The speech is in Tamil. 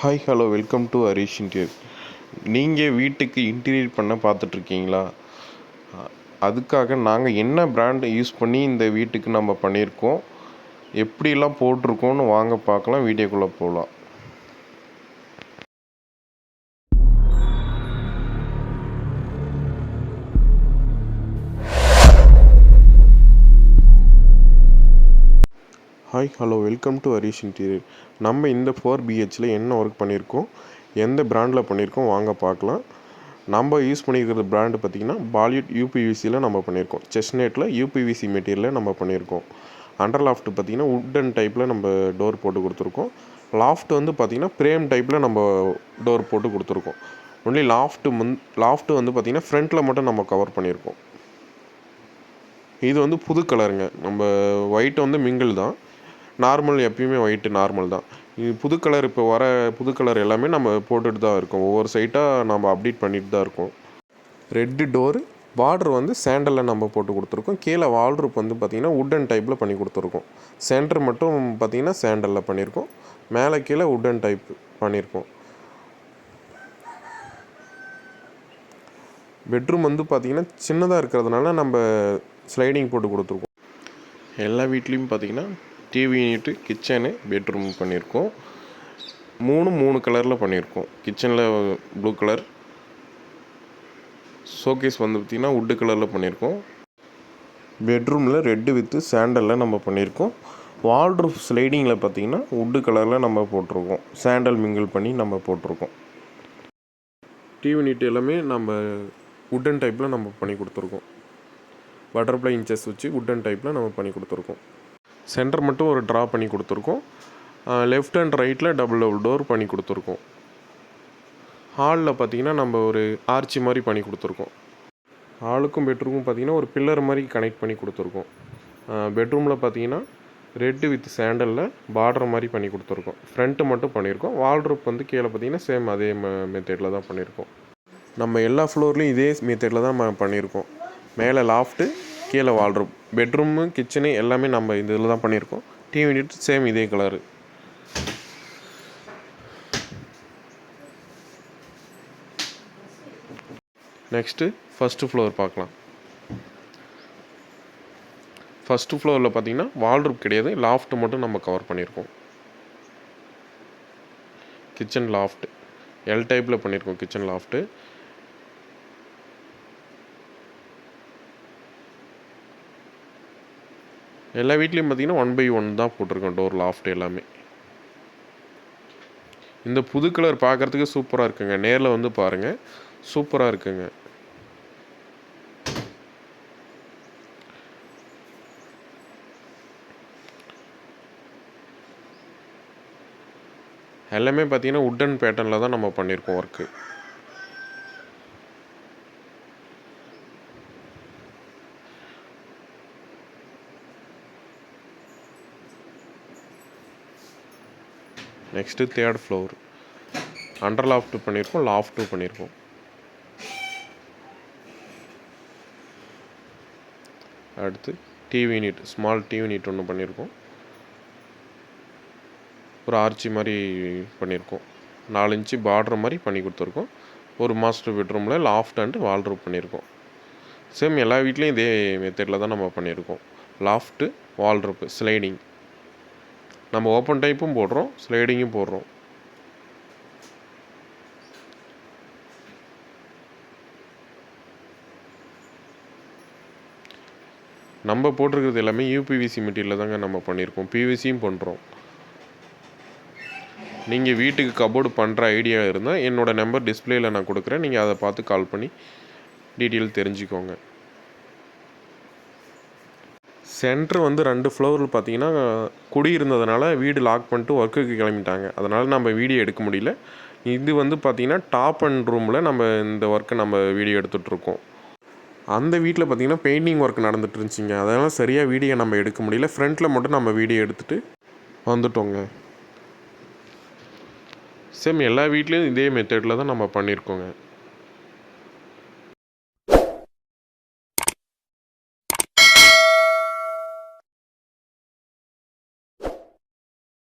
Hi hello welcome to Harish interior நீங்கள் வீட்டுக்கு இன்டீரியர் பண்ண பார்த்துட்ருக்கீங்களா? அதுக்காக நாங்கள் என்ன பிராண்டை யூஸ் பண்ணி இந்த வீட்டுக்கு நம்ம பண்ணியிருக்கோம்? எப்படிலாம் போட்டிருக்கோன்னு வாங்க பார்க்கலாம் வீடியோக்குள்ளே போகலாம். Hi hello welcome to Harish interior நம்ம இந்த ஃபோர் பிஹெச்சில் என்ன ஒர்க் பண்ணியிருக்கோம் எந்த ப்ராண்டில் பண்ணியிருக்கோம் வாங்க பார்க்கலாம். நம்ம யூஸ் பண்ணியிருக்கிற ப்ராண்டு பார்த்திங்கன்னா பாலிவுட் யூபிவிசியில் நம்ம பண்ணியிருக்கோம் செஸ்னேட்டில் யூபிவிசி மெட்டீரியலில் நம்ம பண்ணியிருக்கோம் அண்டர் லாஃப்ட் பார்த்திங்கன்னா உட்டன் டைப்பில் நம்ம டோர் போட்டு கொடுத்துருக்கோம். லாஃப்ட் வந்து பார்த்திங்கன்னா பிரேம் டைப்பில் நம்ம டோர் போட்டு கொடுத்துருக்கோம். ஒன்லி லாஃப்ட்டு முன் லாஃப்ட்டு வந்து பார்த்திங்கன்னா ஃப்ரண்ட்டில் மட்டும் நம்ம கவர் பண்ணியிருக்கோம் இது வந்து புது கலருங்க நம்ம ஒயிட் வந்து மிங்கிள் தான். நார்மல் எப்பயுமே ஒயிட்டு நார்மல் தான். இது புது கலர் இப்போ வர புது கலர் எல்லாமே நம்ம போட்டுட்டு தான் இருக்கோம். ஒவ்வொரு சைட்டாக நம்ம அப்டேட் பண்ணிட்டு தான் இருக்கோம். ரெட்டு டோரு பார்டர் வந்து சேண்டலில் நம்ம போட்டு கொடுத்துருக்கோம். கீழே வால்ரூப் வந்து பார்த்திங்கன்னா உட்டன் டைப்பில் பண்ணி கொடுத்துருக்கோம். சென்டர் மட்டும் பார்த்திங்கன்னா சேண்டலில் பண்ணியிருக்கோம் மேலே கீழே உட்டன் டைப் பண்ணியிருக்கோம் பெட்ரூம் வந்து பார்த்திங்கன்னா சின்னதாக இருக்கிறதுனால நம்ம ஸ்லைடிங் போட்டு கொடுத்துருக்கோம். எல்லா வீட்லேயும் பார்த்திங்கன்னா டிவி யூனிட்டு கிச்சனு பெட்ரூம் பண்ணியிருக்கோம் மூணு மூணு கலரில் பண்ணியிருக்கோம் கிச்சனில் ப்ளூ கலர் ஷோகேஸ் வந்து பார்த்திங்கன்னா உட்டு கலரில் பண்ணியிருக்கோம் பெட்ரூமில் ரெட்டு வித்து சாண்டலில் நம்ம பண்ணியிருக்கோம் வால்ட்ரூஃப் ஸ்லைடிங்கில் பார்த்திங்கன்னா உட்டு கலரில் நம்ம போட்டிருக்கோம். சாண்டல் மிங்கிள் பண்ணி நம்ம போட்டிருக்கோம். டிவி நீட்டு எல்லாமே நம்ம உட்டன் டைப்பில் நம்ம பண்ணி கொடுத்துருக்கோம். பட்டர்ஃப்ளை இன்ச்சஸ் வச்சு உட்டன் டைப்பில் நம்ம பண்ணி கொடுத்துருக்கோம். சென்டர் மட்டும் ஒரு ட்ரா பண்ணி கொடுத்துருக்கோம். லெஃப்ட் அண்ட் ரைட்டில் டபுள் டபுள் டோர் பண்ணி கொடுத்துருக்கோம். ஹாலில் பார்த்தீங்கன்னா நம்ம ஒரு ஆர்ச்சி மாதிரி பண்ணி கொடுத்துருக்கோம். ஹாலுக்கும் பெட்ரூமும் பார்த்தீங்கன்னா ஒரு பில்லர் மாதிரி கனெக்ட் பண்ணி கொடுத்துருக்கோம். பெட்ரூமில் பார்த்தீங்கன்னா ரெட்டு வித் சேண்டலில் பார்டர் மாதிரி பண்ணி கொடுத்துருக்கோம். ஃப்ரண்ட்டு மட்டும் பண்ணியிருக்கோம். வால்ரூப் வந்து கீழே பார்த்தீங்கன்னா சேம் அதே மெத்தேடில் தான் பண்ணியிருக்கோம். நம்ம எல்லா ஃப்ளோர்லேயும் இதே மெத்தேடில் தான் பண்ணியிருக்கோம். மேலே லாஃப்ட்டு கீழே வால்ரூப் பெட்ரூமு கிச்சனு எல்லாமே நம்ம இந்த இதில் தான் பண்ணியிருக்கோம். டிவி யூனிட் சேம் இதே கலரு நெக்ஸ்ட்டு ஃபஸ்ட்டு ஃப்ளோர் பார்க்கலாம். ஃபஸ்ட்டு ஃப்ளோரில் பார்த்தீங்கன்னா வால்ரூப் கிடையாது. லாஃப்ட் மட்டும் நம்ம கவர் பண்ணியிருக்கோம். கிச்சன் லாஃப்ட் எல் டைப்பில் பண்ணியிருக்கோம் கிச்சன் லாஃப்ட்டு எல்லா வீட்லேயும் பார்த்தீங்கன்னா ஒன் பை ஒன் தான் போட்டிருக்கோம் டோர் லாஃப்ட் எல்லாமே. இந்த புது கலர் பார்க்குறதுக்கு சூப்பராக இருக்குங்க. நேரில் வந்து பாருங்கள் சூப்பராக இருக்குங்க. எல்லாமே பார்த்தீங்கன்னா உட்டன் பேட்டர்னில் தான் நம்ம பண்ணியிருக்கோம் work next third floor. Under loft பண்ணியிருக்கோம் லாஃப்ட்டும் பண்ணியிருக்கோம் அடுத்து TV unit small TV unit ஒன்று பண்ணியிருக்கோம் ஒரு ஆர்ச்சி மாதிரி பண்ணியிருக்கோம் நாலு இன்ச்சு பார்டர் மாதிரி பண்ணி கொடுத்துருக்கோம். ஒரு மாஸ்டர் பெட்ரூமில் லாஃப்ட் அண்டு வால்ரூப் பண்ணியிருக்கோம் சேம் எல்லா வீட்லேயும் இதே மெத்தடில் தான் நம்ம பண்ணியிருக்கோம் லாஃப்ட்டு வால்ரூப்பு ஸ்லைடிங் நம்ம ஓப்பன் டைப்பும் போடுறோம் ஸ்லைடிங்கும் போடுறோம். நம்ம போட்டிருக்கிறது எல்லாமே யூபிவிசி மெட்டீரியலில் தாங்க நம்ம பண்ணியிருக்கோம். பிவிசியும் பண்ணுறோம் நீங்கள் வீட்டுக்கு கபோர்டு பண்ணுற ஐடியா இருந்தால் என்னோடய நம்பர் டிஸ்பிளேயில் நான் கொடுக்குறேன். நீங்கள் அதை பார்த்து கால் பண்ணி டீட்டெயில் தெரிஞ்சுக்கோங்க. சென்ட்ரு வந்து ரெண்டு ஃப்ளோரில் பார்த்தீங்கன்னா குடி இருந்ததுனால வீடு லாக் பண்ணிட்டு ஒர்க்குக்கு கிளம்பிட்டாங்க. அதனால் நம்ம வீடியோ எடுக்க முடியல. இது வந்து பார்த்திங்கன்னா டாப் அண்ட் ரூமில் நம்ம இந்த ஒர்க்கை நம்ம வீடியோ எடுத்துகிட்ருக்கோம் அந்த வீட்டில் பார்த்திங்கன்னா பெயிண்டிங் ஒர்க் நடந்துட்டு இருந்துச்சிங்க. அதனால் சரியாக வீடியோ நம்ம எடுக்க முடியல. ஃப்ரண்ட்டில் மட்டும் நம்ம வீடியோ எடுத்துகிட்டு வந்துட்டோங்க. சேம் எல்லா வீட்லேயும் இதே மெத்தடில் தான் நம்ம பண்ணியிருக்கோங்க.